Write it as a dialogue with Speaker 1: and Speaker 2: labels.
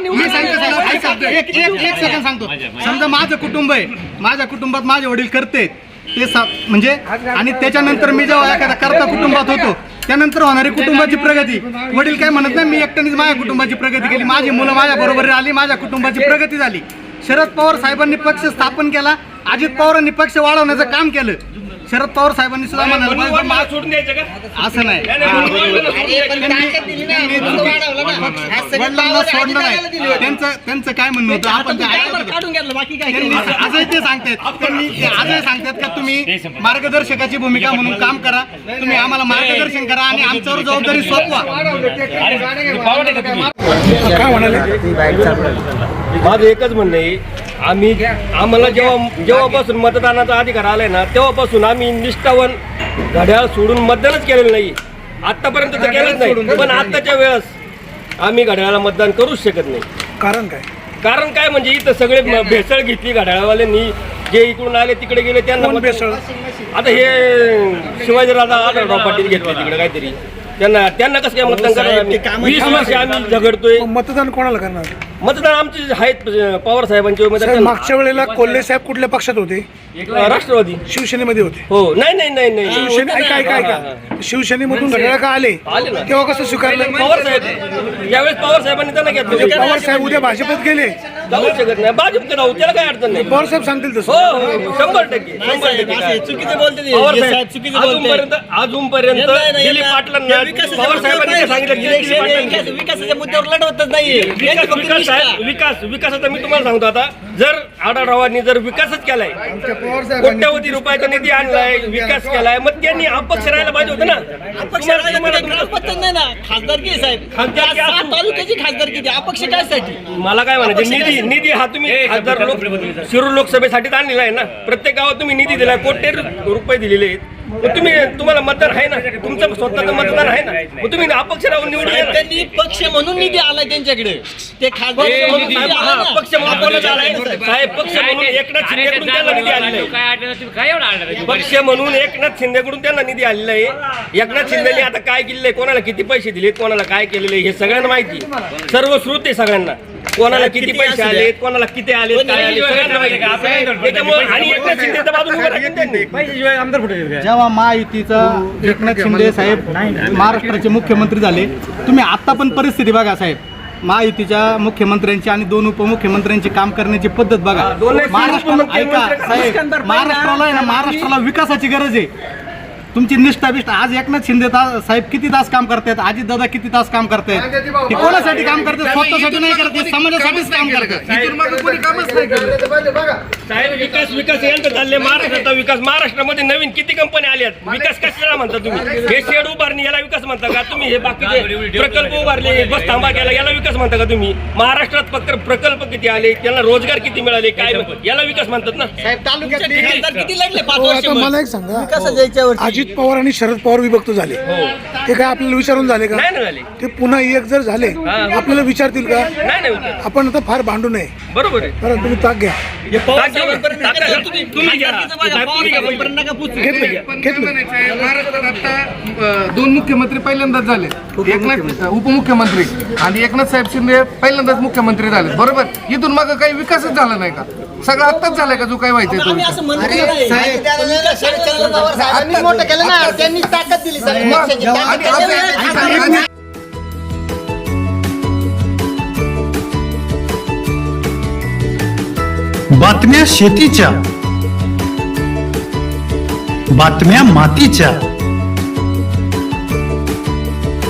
Speaker 1: मी सांगतो साहेब, ऐका. एक एक एक सेकंड सांगतो. समजा माझं कुटुंब आहे. माझ्या कुटुंबात माझे वडील करते. ते सा- म्हणजे आणि त्याच्यानंतर मी जेव्हा एखाद्या करता कुटुंबात होतो त्यानंतर होणारी कुटुंबाची प्रगती. वडील काय म्हणत नाही मी एकट्यानेच माझ्या कुटुंबाची प्रगती केली. माझी मुलं माझ्या बरोबर आली माझ्या कुटुंबाची प्रगती झाली. शरद पवार साहेबांनी पक्ष स्थापन केला. अजित पवारांनी पक्ष वाढवण्याचं काम केलं. शरद पवार साहेबांनी सुद्धा म्हणाले
Speaker 2: सोडून द्यायचं का?
Speaker 1: असं नाही.
Speaker 2: वडिलांना
Speaker 1: सोडलं नाही. त्यांचं त्यांचं काय म्हणणं होतं? आपण
Speaker 3: काय
Speaker 1: आजही ते सांगतात. त्यांनी आजही सांगतात का तुम्ही मार्गदर्शकाची भूमिका म्हणून काम करा. तुम्ही आम्हाला मार्गदर्शन करा आणि आमच्यावर जबाबदारी सोपवा.
Speaker 2: पावडे का तुम्ही? माझं एकच म्हणणं आहे आम्ही आम्हाला जेव्हा जेव्हापासून मतदानाचा अधिकार आलाय ना तेव्हापासून आम्ही निष्ठावन घड्याळ सोडून मतदानच केलेलं नाही. आतापर्यंत तर केलंच नाही पण आत्ताच्या वेळेस आम्ही घड्याळाला मतदान करूच शकत नाही.
Speaker 4: कारण काय?
Speaker 2: कारण काय म्हणजे इथं सगळे भेसळ घेतली घड्याळवाल्यांनी जे इकडून आले तिकडे गेले त्यांना
Speaker 4: भेसळ?
Speaker 2: आता हे शिवाजीराजा आढळराव पाटील घेतले तिकडे काहीतरी. त्यांना त्यांना कसं काय मतदान आम्ही? वीस वर्ष आम्ही झगडतोय.
Speaker 4: मतदान कोणाला करणार?
Speaker 2: मतदान आमचे आहेत पवार साहेबांचे उमेदवार
Speaker 4: मागच्या वेळेला कोल्हे साहेब कुठल्या पक्षात होते?
Speaker 2: राष्ट्रवादी.
Speaker 4: शिवसेनेमध्ये होते.
Speaker 2: हो नाही नाही नाही नाही.
Speaker 4: शिवसेने ऐका ऐका ऐका. शिवसेनेमधून घड्याळ का आले. तेव्हा कसं स्वीकारलं?
Speaker 2: पवार साहेब यावेळेस पवार साहेबांनी त्यांना
Speaker 4: म्हणजे
Speaker 2: घेतलं.
Speaker 4: पवार साहेब उद्या भाजपत गेले.
Speaker 2: जाऊ शकत नाही. भाजपकडे जाऊ त्याला काय अडचण नाही.
Speaker 4: पवार साहेब सांगतील तसं.
Speaker 2: हो शंभर टक्के. शंभर टक्के. काय.
Speaker 3: चुकीचे बोलते ते.
Speaker 2: पवार
Speaker 3: हे
Speaker 2: साहेब
Speaker 3: साहेब चुकीचे बोलते.
Speaker 2: अजूनपर्यंत अजूनपर्यंत
Speaker 3: यांना
Speaker 2: दिलीप
Speaker 3: यांना-
Speaker 2: पाटलांना
Speaker 3: हे विकासाच्या
Speaker 2: पवार साहेबांनी सांगितलं दिलीप
Speaker 3: इलेक्शन हे
Speaker 2: पाटलांनी
Speaker 3: विकास- विकासाच्या मुद्द्यावर लढवतच यांची
Speaker 2: विकास विकास
Speaker 3: निष्ठा.
Speaker 2: आहे विकास विकासाचा मी तुम्हाला सांगतो आता. जर आढळरावांनी जर विकासच केलाय कोट्यावधी रुपयाचा निधी आणलाय विकास केलाय मग त्यांनी अपक्ष राहायला पाहिजे होतं ना.
Speaker 3: अपक्ष
Speaker 2: तुम्हाला-
Speaker 3: राहिला नाही ना? खासदारकी आहे साहेब.
Speaker 2: खासदारकी
Speaker 3: त्या सात
Speaker 2: असून-
Speaker 3: तालुक्याची खासदारकी ती अपक्ष काय साठी
Speaker 2: मला काय म्हणायचं? निधी निधी हा तुम्ही खासदार लोक शिरूर लोकसभेसाठी आणलेला आहे ना. प्रत्येक गावात तुम्ही निधी दिलाय. कोटी रु- रुपये दिलेले आहेत. मग तुम्ही तुम्हाला मतदान आहे ना? तुमचं स्वतःचं मतदान आहे ना? मग तुम्ही अपक्ष राहून निवडून.
Speaker 3: त्यांनी पक्ष म्हणून निधी आलाय त्यांच्याकडे. ते खासदार
Speaker 2: हे
Speaker 3: म्हणून
Speaker 2: निधी-
Speaker 3: निधी आला
Speaker 2: हा,
Speaker 3: ना.
Speaker 2: पक्ष म्हणून कोणाचा आलाय? साहेब. पक्ष म्हणून एकनाथ शिंदेकडून त्यांना निधी आलेला आहे. पक्ष म्हणून एकनाथ शिंदेकडून त्यांना निधी आलेला आहे. एकनाथ शिंदेने आता काय केलेलं आहे? कोणाला किती पैसे दिलेत? कोणाला काय केलेलं आहे? हे सगळ्यांना माहिती सर्व श्रुत आहे सगळ्यांना. कोणाला किती पैसे आलेत? कोणाला किती आलेत? काय आले सगळ्यांना माहिती त्याच्यामुळे आणि एकनाथ शिंदेच्या बाजूने उभं राहिलं त्यांनी.
Speaker 1: जेव्हा महायुतीचा एकनाथ शिंदे साहेब महाराष्ट्राचे मुख्यमंत्री झाले. तुम्ही आता पण परिस्थिती बघा साहेब. महायुतीच्या मुख्यमंत्र्यांची आणि दोन उपमुख्यमंत्र्यांची काम करण्याची पद्धत बघा.
Speaker 2: दोन्ही
Speaker 1: महाराष्ट्र ऐका साहेब. महाराष्ट्राला आहे ना महाराष्ट्राला विकासाची गरज आहे. तुमची निष्ठा बिष्ठा. आज एकनाथ शिंदे ता- साहेब किती तास काम करतात अजित दादा किती तास काम करतायत? हे कोणासाठी काम करतात? स्वतःसाठी नाही करत हे समाजासाठीच काम करतात.
Speaker 2: साहेब विकास विकास यांचं चालले. महाराष्ट्राचा विकास. महाराष्ट्रामध्ये नवीन किती कंपन्या आल्यात विकास कशाला म्हणता तुम्ही? हे शेड उभारणी याला विकास म्हणता का तुम्ही? हे बाकीचे प्रकल्प उभारले बस थांबा केला याला विकास म्हणता का तुम्ही? महाराष्ट्रात फक्त प्रकल्प किती आले? त्यांना रोजगार किती मिळाले? काय याला विकास म्हणतात ना.
Speaker 1: साहेब तालुक्यातली
Speaker 3: खासदार किती लढले पाच
Speaker 4: हो,
Speaker 3: वर्ष
Speaker 4: मला एक सांगा.
Speaker 3: विकासाच्या याच्यावरती.
Speaker 4: अजित पवार आणि शरद पवार विभक्त झाले. ते काय आपल्याला विचारून झाले का?
Speaker 2: नाही ना झाले.
Speaker 4: ते पुन्हा एक जर झाले आपल्याला विचारतील का?
Speaker 2: नाही नाही होत.
Speaker 4: आपण आता फार भांडू नये.
Speaker 2: बरोबर आहे.
Speaker 4: कारण तुम्ही ताक घ्या.
Speaker 3: हे तुम्ही.
Speaker 2: तुम्ही.
Speaker 4: घेतलं घेतलं
Speaker 5: महाराष्ट्रात आता दोन मुख्यमंत्री पहिल्यांदाच झाले एकनाथ उपमुख्यमंत्री आणि एकनाथ साहेब शिंदे पहिल्यांदाच मुख्यमंत्री झाले बरोबर इथून मग काही विकासच झाला नाही का सगळं आत्ताच झालाय का जो काही व्हायचा तो
Speaker 3: आम्ही
Speaker 5: विकास?
Speaker 3: असं म्हणत नाही.
Speaker 6: शरद पवार साहेबांनी मोठं केलं ना त्यांनी ताकद दिली सगळ्या
Speaker 5: मग,
Speaker 6: पक्षाची.
Speaker 5: आणि
Speaker 6: ताकद
Speaker 5: आज-
Speaker 6: दिली.
Speaker 5: आणि- आणि-
Speaker 7: बातम्या शेतीच्या बातम्या मातीच्या